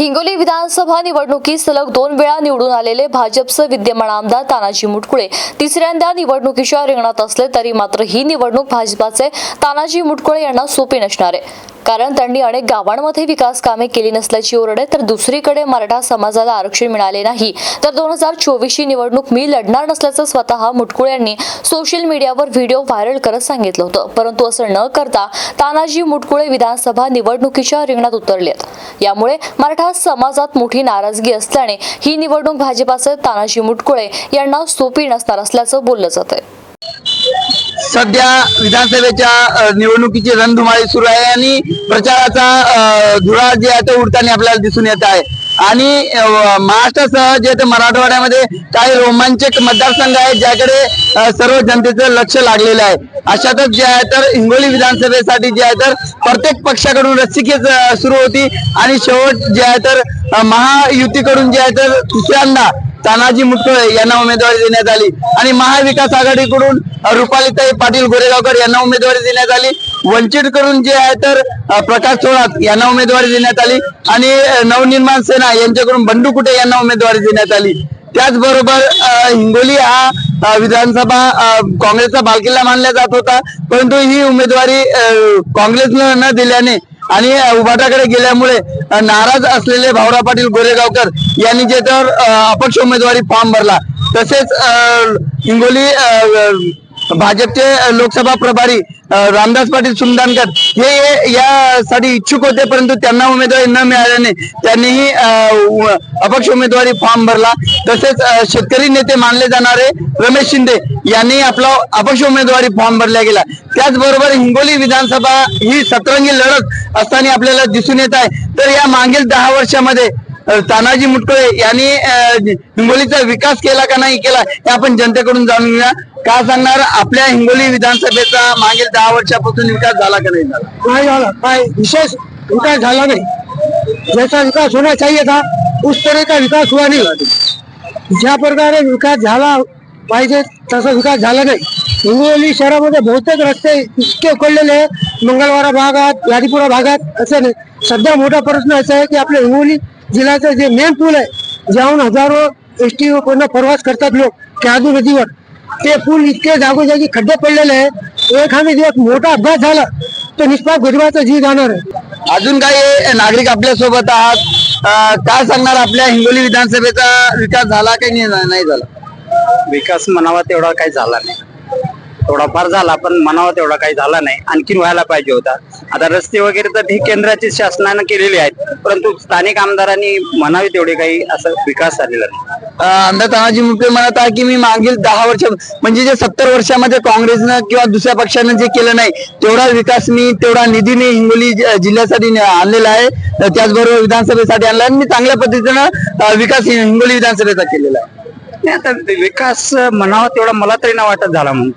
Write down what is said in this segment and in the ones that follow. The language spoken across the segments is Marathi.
हिंगोली विधानसभा निवडणुकीत सलग दोन वेळा निवडून आलेले भाजपचे विद्यमान आमदार तानाजी मुटकुळे तिसऱ्यांदा निवडणुकीच्या रिंगणात असले तरी मात्र ही निवडणूक भाजपाचे तानाजी मुटकुळे यांना सोपी नसणार आहे. कारण त्यांनी अनेक गावांमध्ये विकास कामे केली नसल्याची ओरड आहे तर दुसरीकडे मराठा समाजाला आरक्षण मिळाले नाही. तर दोन हजार चोवीसची निवडणूक मी लढणार नसल्याचं स्वतः मुटकुळे यांनी सोशल मीडियावर व्हिडिओ व्हायरल करत सांगितलं होतं. परंतु असं न करता तानाजी मुटकुळे विधानसभा निवडणुकीच्या रिंगणात उतरले आहेत. यामुळे मराठा समाजात मोठी नाराजगी असल्याने ही निवडणूक भाजपाचे तानाजी मुटकुळे यांना सोपी नसणार असल्याचं बोललं जात आहे सध्या विधानसभेच्या निवडणुकीची रणधुमाळी सुरू आहे आणि प्रचाराचा धुरा जे आहे तो उडताना आपल्याला दिसून येत आहे. आणि महाराष्ट्रासह जे तर मराठवाड्यामध्ये काही रोमांचक मतदारसंघ आहेत ज्याकडे सर्व जनतेचं लक्ष लागलेलं आहे. अशातच जे आहे तर हिंगोली विधानसभेसाठी जे आहे तर प्रत्येक पक्षाकडून रस्सिकेच सुरू होती. आणि शेवट जे आहे तर महायुतीकडून जे आहे तर तिसऱ्यांदा तानाजी मुटकुळे यांना उमेदवारी देण्यात आली. आणि महाविकास आघाडीकडून रुपालिताई रुपालीताई पाटील गोरेगावकर यांना उमेदवारी देण्यात आली. वंचित करून जे आहे तर प्रकाश थोरात यांना उमेदवारी देण्यात आली. आणि नवनिर्माण सेना यांच्याकडून बंडू कुटे यांना उमेदवारी देण्यात आली. त्याचबरोबर हिंगोली हा विधानसभा काँग्रेसचा बालकिल्ला मानला जात होता. परंतु ही उमेदवारी काँग्रेसनं न दिल्याने आणि उभाटाकडे गेल्यामुळे नाराज असलेले भाऊराव पाटील गोरेगावकर यांनी जे तर अपक्ष उमेदवारी फॉर्म भरला. तसेच हिंगोली भाजपचे लोकसभा प्रभारी रामदास पाटील सुमदानकर हे यासाठी इच्छुक होते परंतु त्यांना उमेदवारी न मिळाल्याने त्यांनीही अपक्ष उमेदवारी फॉर्म भरला. तसेच शेतकरी नेते मानले जाणारे रमेश शिंदे यांनी आपला अपक्ष उमेदवारी फॉर्म भरला गेला त्याचबरोबर हिंगोली विधानसभा ही सतरंगी लढत असताना आपल्याला दिसून येत आहे. तर या मागील दहा वर्षामध्ये तानाजी मुटकुळे यांनी हिंगोलीचा विकास केला का नाही केला हे आपण जनतेकडून जाणून घेऊया. का सांगणार आपल्या हिंगोली विधानसभेचा मागील दहा वर्षापासून विकास झाला का नाही झाला? झाला. काय विशेष विकास झाला नाही. जैसा विकास होना चाहिए था उस तरह का विकास हुआ नहीं. ज्या प्रकारे विकास झाला पाहिजे तसा विकास झाला नाही. हिंगोली शहरामध्ये बहुतेक रस्ते इतके उकडलेले आहेत. मंगळवारा भागात यादीपुरा भागात असे नाही. सध्या मोठा प्रश्न असा आहे की आपल्या हिंगोली जिल्ह्याचं जे मेन पूल आहे ज्याहून हजारो एस टी प्रवास करतात लोक कॅदू नदीवर. ते पूल इतके जागोजागी खड्डे पडलेले आहेत एखादा दिवस मोठा अपघात झाला तर निष्पाप गरिबाचा जीव जाणार आहे. अजून काही नागरिक आपल्यासोबत आहात काय सांगणार आपल्या हिंगोली विधानसभेचा विकास झाला की नाही नाही झाला? विकास म्हणावा तेवढा काही झाला नाही. थोडाफार झाला पण म्हणावा तेवढा काही झाला नाही. आणखीन व्हायला पाहिजे होता. आता रस्ते वगैरे तर हे केंद्राचे शासनानं केलेले आहेत. परंतु स्थानिक आमदारांनी म्हणावे तेवढे काही असं विकास झालेला नाही. आमदार तानाजी मुटकुळे म्हणत आहे की मी मागील दहा वर्ष म्हणजे जे सत्तर वर्षामध्ये काँग्रेसनं किंवा दुसऱ्या पक्षानं जे केलं नाही तेवढा विकास मी तेवढा निधी मी हिंगोली जिल्ह्यासाठी न- आणलेला आहे. त्याचबरोबर विधानसभेसाठी आणला आहे. आणि मी चांगल्या पद्धतीनं विकास हिंगोली विधानसभेचा केलेला आहे. नाही, आता विकास म्हणावा तेवढा मला तरी नाही वाटत झाला म्हणून.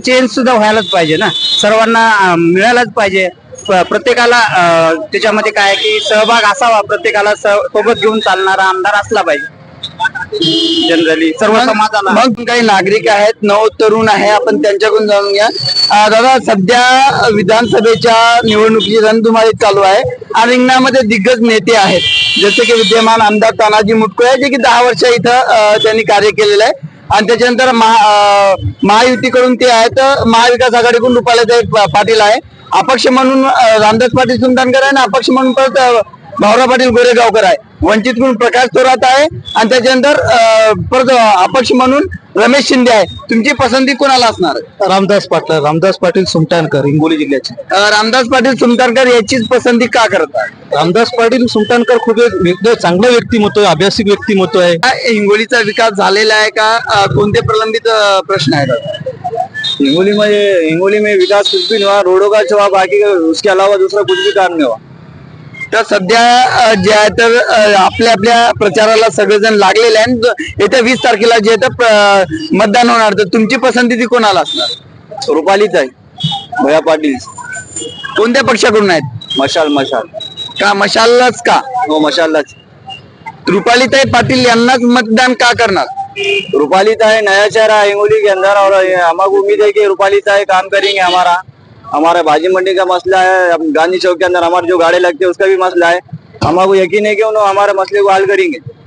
चेंज सुद्धा व्हायलाच पाहिजे ना. सर्वांना मिळायलाच पाहिजे. प्रत्येकाला त्याच्यामध्ये काय आहे की सहभाग असावा प्रत्येकाला सोबत घेऊन चालणारा आमदार असला पाहिजे. जनरली सर्व समाजाला. मग काही नागरिक आहेत नव तरुण आहे आपण त्यांच्याकडून जाणून घ्या. दादा सध्या विधानसभेच्या निवडणुकीची रणधुमाळी चालू आहे आणि रिंगणामध्ये दिग्गज नेते आहेत. जसे की विद्यमान आमदार तानाजी मुटकुळे जे की दहा वर्ष इथं त्यांनी कार्य केलेलं आहे. आणि त्याच्यानंतर महा महायुतीकडून ते आहेत महाविकास आघाडीकडून रुपालाताई पा- पाटील आहे. अपक्ष म्हणून रामदास पाटील सुंदरकर आहे आणि अपक्ष म्हणून परत भाऊराव पाटील गोरेगावकर आहे. वंचित म्हणून प्रकाश थोरात आहे आणि त्याच्यानंतर परत अपक्ष म्हणून रमेश शिंदे आहे. तुमची पसंती कोणाला असणार? रामदास पाटील रामदास पाटील सुमटाणकर हिंगोली जिल्ह्याचे. रामदास पाटील सुमतारकर याचीच पसंती का करत आहे? रामदास पाटील सुमटाणकर खूप चांगलं व्यक्तिमत्व आहे अभ्यासिक व्यक्तिमत्व आहे. हिंगोलीचा विकास झालेला आहे का? कोणते प्रलंबित प्रश्न आहेत? हिंगोली में हिंगोली में विकास कुछ भी नहीं हुआ रोडों का हुआ बाकी उसके अलावा दूसरा कुछ भी काम नहीं हुआ। तर सध्या जे आहे तर आपल्या आपल्या प्रचाराला सगळेजण लागलेले आहे आणि ज- येत्या वीस तारखेला जे आहे तर मतदान होणार. तर तुमची पसंती ती कोणाला असणार? रुपालीच आहे. भैया पाटील. कोणत्या पक्षाकडून आहेत? मशाल मशाल. का मशालच का? हो मशाललाच. रुपालीताई पाटील यांनाच मतदान का करणार? रूपाली ताय नया चेहरा हिंगोली के अंदर और हमारे उम्मीद है कि रूपाली ताय काम करेंगे हमारा हमारा भाजी मंडी का मसला है अब गांधी चौक के अंदर हमारे जो गाड़ी लगती है उसका भी मसला है हमको यकीन है कि उन्होंने हमारे मसले को हल करेंगे?